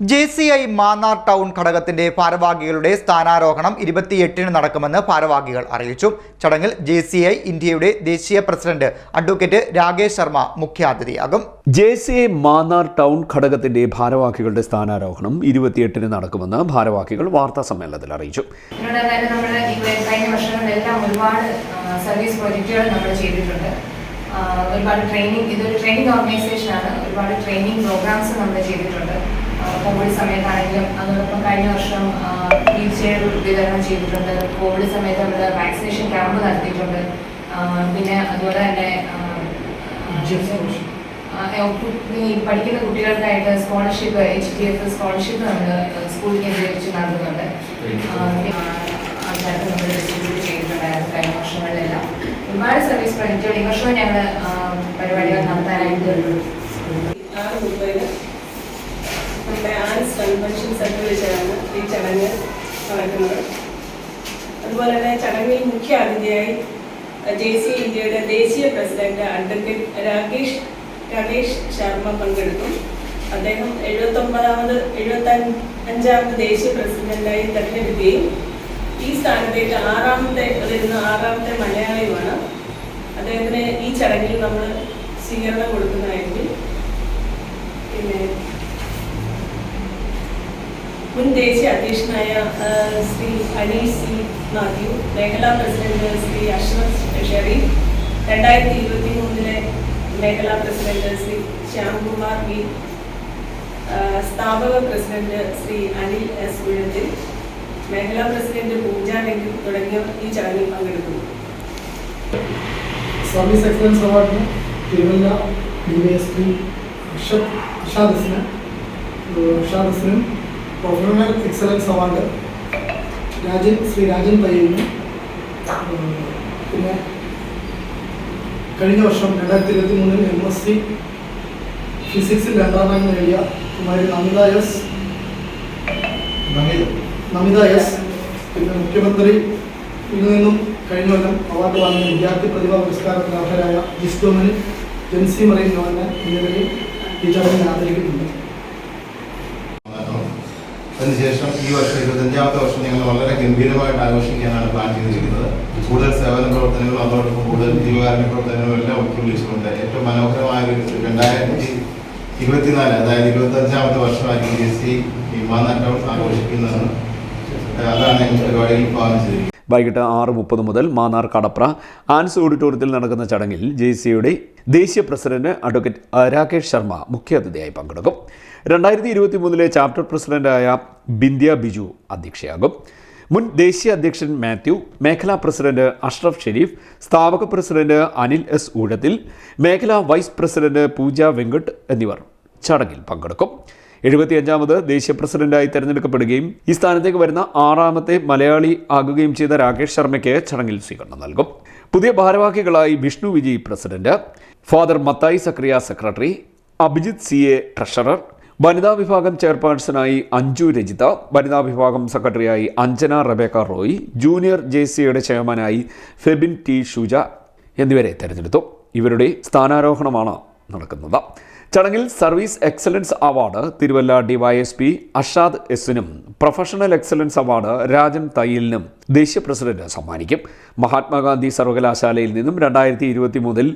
J C I Mannar town ഘടകത്തിന്റെ ഭാരവാഹികളുടെ സ്ഥാനാരോഹണം ഇരുപത്തിയെട്ടിന് നടക്കുമെന്ന് ഭാരവാഹികൾ അറിയിച്ചു. ചടങ്ങിൽ ജെ സി ഐ ഇന്ത്യയുടെ ദേശീയ പ്രസിഡന്റ് അഡ്വക്കേറ്റ് രാകേഷ് ശർമ്മ മുഖ്യാതിഥിയാകും. J C I Mannar town ഘടകത്തിന്റെ ഭാരവാഹികളുടെ സ്ഥാനാരോഹണം ഇരുപത്തിയെട്ടിന് നടക്കുമെന്ന് ഭാരവാഹികൾ വാർത്താ സമ്മേളനത്തിൽ അറിയിച്ചു. കഴിഞ്ഞ വർഷങ്ങളിലെല്ലാം ഒരുപാട് സർവീസ് പ്രോജക്റ്റുകൾ നമ്മൾ ചെയ്തിട്ടുണ്ട്. ഒരുപാട് ട്രെയിനിങ് ഇതൊരു ട്രെയിനിങ് ഓർഗനൈസേഷൻ ആണ്. ഒരുപാട് ട്രെയിനിങ് പ്രോഗ്രാംസ് നമ്മൾ ചെയ്തിട്ടുണ്ട്. കോവിഡ് സമയത്താണെങ്കിലും അതോടൊപ്പം കഴിഞ്ഞ വർഷം വീൽ വിതരണം ചെയ്തിട്ടുണ്ട്. കോവിഡ് സമയത്ത് അവിടെ വാക്സിനേഷൻ ക്യാമ്പ് നടത്തിയിട്ടുണ്ട്. പിന്നെ അതുപോലെ തന്നെ പഠിക്കുന്ന കുട്ടികൾക്കായിട്ട് scholarship H D F scholarship നമ്മൾ സ്കൂൾ കേന്ദ്രീകരിച്ച് നടത്തുന്നുണ്ട്. കഴിഞ്ഞ വർഷങ്ങളിലെല്ലാം. ഒരുപാട് സർവീസ് പ്രൊജക്റ്റുകൾ ഈ വർഷവും ഞങ്ങൾ പരിപാടികൾ നടത്താനായിട്ട് ആറ് മുപ്പതിന് നമ്മുടെ ആൻസ് കൺവെൻഷൻ സെന്റർ വെച്ചാണ് ഈ ചടങ്ങ് നടക്കുന്നത്. അതുപോലെ തന്നെ ചടങ്ങിൽ മുഖ്യ അതിഥിയായി ജെ സി ഇന്ത്യയുടെ ദേശീയ പ്രസിഡന്റ് അഡ്വക്കേറ്റ് രാകേഷ് രാകേഷ് ശർമ്മ പങ്കെടുക്കും. അദ്ദേഹം എഴുപത്തൊമ്പതാമത് എഴുപത്തി അഞ്ചാമത് ദേശീയ പ്രസിഡന്റായി തെരഞ്ഞെടുക്കുകയും ഈ സ്ഥാനത്തേക്ക് ആറാമത്തെ വരുന്ന ആറാമത്തെ മലയാളിയുമാണ്. അദ്ദേഹത്തിന് ഈ ചടങ്ങിൽ നമ്മൾ സ്വീകരണം കൊടുക്കുന്നതായിരിക്കും. പിന്നെ മുൻ ദേശീയ അധ്യക്ഷനായ ശ്രീ അനീസ് സി മാത്യു മേഖലാ പ്രസിഡന്റ് ശ്രീ അഷ്റഫ് ഷെറീഫ് രണ്ടായിരത്തി ഇരുപത്തി മൂന്നിലെ മേഖലാ പ്രസിഡന്റ് ശ്രീ ശ്യാംകുമാർ വി സ്ഥാപക പ്രസിഡന്റ് ശ്രീ അനിൽ എസ് ഉഴത്തിൽ മേഖലാ പ്രസിഡന്റ് പൂജ നെങ്കിൽ തുടങ്ങിയവർ ഈ ചടങ്ങിൽ പങ്കെടുക്കുന്നു. സർവീസ് എക്സലൻസ് അവാർഡിന് Thiruvalla D Y S P അഷാദസിന് അഷാദസിനും professional excellence award Rajan Shri Rajan പയ്യനും പിന്നെ കഴിഞ്ഞ വർഷം രണ്ടായിരത്തി ഇരുപത്തി മൂന്നിൽ എം എസ് സി ഫിസിക്സിൽ രണ്ടാം റാങ്ക് നേടിയ കുമാരി നമിത എസ് നമിത. എസ് പിന്നെ മുഖ്യമന്ത്രി ഇതിൽ നിന്നും കഴിഞ്ഞ കൊല്ലം അവാർഡ് വാങ്ങിയ വിദ്യാർത്ഥി പ്രതിഭാ പുരസ്കാരത്തിന് അർഹരായ ജിസ്ഡോമൻ ജെൻസി മറിയൻ ജോഹന എന്നിവരെയും ഈ ചടങ്ങിൽ ആദരിക്കുന്നുണ്ട്. അതിനുശേഷം ഈ വർഷം ഇരുപത്തഞ്ചാമത്തെ വർഷം ഞങ്ങൾ വളരെ ഗംഭീരമായിട്ട് ആഘോഷിക്കാനാണ് പ്ലാൻ ചെയ്തിരിക്കുന്നത്. കൂടുതൽ സേവന പ്രവർത്തനങ്ങളും അതോടൊപ്പം കൂടുതൽ ജീവകാരുണ്യ പ്രവർത്തനങ്ങളും എല്ലാം ഉൾക്കൊള്ളിച്ചുകൊണ്ട് ഏറ്റവും മനോഹരമായ ഒരു രണ്ടായിരത്തി ഇരുപത്തിനാല് അതായത് ഇരുപത്തഞ്ചാമത്തെ വർഷമായിരിക്കും എസ് സി മാന്നാർ ആഘോഷിക്കുന്നതാണ് അതാണ് ഞങ്ങൾ പരിപാടിയിൽ വിഭാവനം ചെയ്തിരിക്കുന്നത്. വൈകിട്ട് ആറ് മുപ്പത് മുതൽ മാന്നാർ കടപ്ര ആൻസ് ഓഡിറ്റോറിയത്തിൽ നടക്കുന്ന ചടങ്ങിൽ ജെ സിയുടെ ദേശീയ പ്രസിഡന്റ് അഡ്വക്കേറ്റ് രാകേഷ് ശർമ്മ മുഖ്യാതിഥിയായി പങ്കെടുക്കും. രണ്ടായിരത്തി ഇരുപത്തി മൂന്നിലെ ചാപ്റ്റർ പ്രസിഡന്റായ ബിന്ദ്യ ബിജു അധ്യക്ഷയാകും. മുൻ ദേശീയ അധ്യക്ഷൻ മാത്യു മേഖലാ പ്രസിഡന്റ് അഷ്റഫ് ഷെരീഫ് സ്ഥാപക പ്രസിഡന്റ് അനിൽ എസ് ഊഴത്തിൽ മേഖലാ വൈസ് പ്രസിഡന്റ് പൂജ വെങ്കട്ട് എന്നിവർ ചടങ്ങിൽ പങ്കെടുക്കും. എഴുപത്തിയഞ്ചാമത് ദേശീയ പ്രസിഡന്റായി തെരഞ്ഞെടുക്കപ്പെടുകയും ഈ സ്ഥാനത്തേക്ക് വരുന്ന ആറാമത്തെ മലയാളി ആകുകയും ചെയ്ത രാകേഷ് ശർമ്മയ്ക്ക് ചടങ്ങിൽ സ്വീകരണം നൽകും. പുതിയ ഭാരവാഹികളായി Vishnu Vijay president father Mathai Sakariya secretary Abhijith C A treasurer വനിതാ വിഭാഗം ചെയർപേഴ്സണായി അഞ്ജു രജിത വനിതാ വിഭാഗം സെക്രട്ടറിയായി Anjana Rebecca Roy junior J സിയുടെ ചെയർമാനായി ഫെബിൻ ടി ഷുജ എന്നിവരെ തെരഞ്ഞെടുത്തു. ഇവരുടെ സ്ഥാനാരോഹണമാണ് നടക്കുന്നത്. ചടങ്ങിൽ service excellence award Thiruvalla DYSP Ashad എസിനും professional excellence award Rajan തയ്യലിനും ദേശീയ പ്രസിഡന്റ് സമ്മാനിക്കും. മഹാത്മാഗാന്ധി സർവകലാശാലയിൽ നിന്നും രണ്ടായിരത്തി ഇരുപത്തി മൂന്നിൽ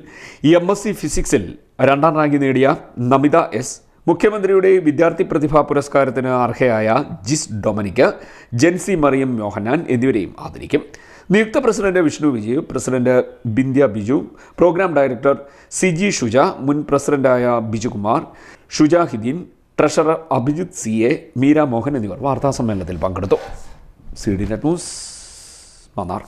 എം എസ് സി ഫിസിക്സിൽ രണ്ടാം റാങ്ക് നേടിയ നമിത എസ് മുഖ്യമന്ത്രിയുടെ വിദ്യാർത്ഥി പ്രതിഭാ പുരസ്കാരത്തിന് അർഹയായ ജിസ് ഡൊമനിക്ക് ജെൻസി മറിയം മോഹനാൻ എന്നിവരെയും ആദരിക്കും. നിയുക്ത president Vishnu Vijay president Bindya Biju programme director Siji Shuja മുൻ പ്രസിഡന്റായ Bijukumar Shujahiddeen treasurer Abhijith C A Meera Mohan എന്നിവർ വാർത്താ സമ്മേളനത്തിൽ പങ്കെടുത്തു. C D net news Mannar.